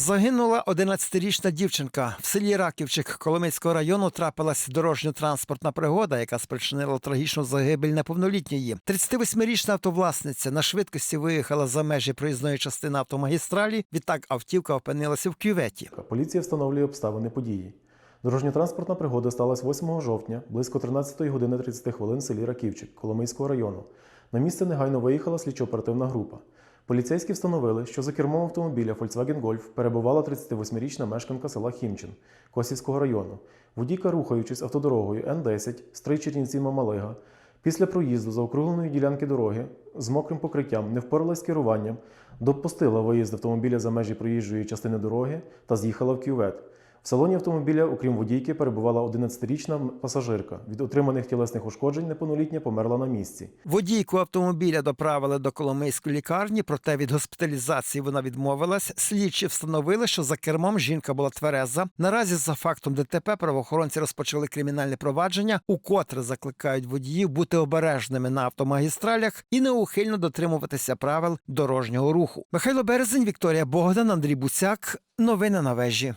Загинула 11-річна дівчинка. В селі Раківчик Коломийського району трапилась дорожньо-транспортна пригода, яка спричинила трагічну загибель неповнолітньої. 38-річна автовласниця на швидкості виїхала за межі проїзної частини автомагістралі. Відтак автівка опинилася в кюветі. Поліція встановлює обставини події. Дорожньо-транспортна пригода сталася 8 жовтня близько 13 години 30 хвилин в селі Раківчик Коломийського району. На місце негайно виїхала слідчо-оперативна група. Поліцейські встановили, що за кермом автомобіля Volkswagen Golf перебувала 38-річна мешканка села Хімчин Косівського району. Водійка, рухаючись автодорогою Н-10 Стрий Чернівці Мамалига, після проїзду за округленої ділянки дороги з мокрим покриттям не впоралась з керуванням, допустила виїзд автомобіля за межі проїжджої частини дороги та з'їхала в кювет. В салоні автомобіля, окрім водійки, перебувала 11-річна пасажирка. Від отриманих тілесних ушкоджень неповнолітня померла на місці. Водійку автомобіля доправили до Коломийської лікарні, проте від госпіталізації вона відмовилась. Слідчі встановили, що за кермом жінка була твереза. Наразі за фактом ДТП правоохоронці розпочали кримінальне провадження, укотре закликають водіїв бути обережними на автомагістралях і неухильно дотримуватися правил дорожнього руху. Михайло Березень, Вікторія Богдан, Андрій Буцяк. Новини на вежі.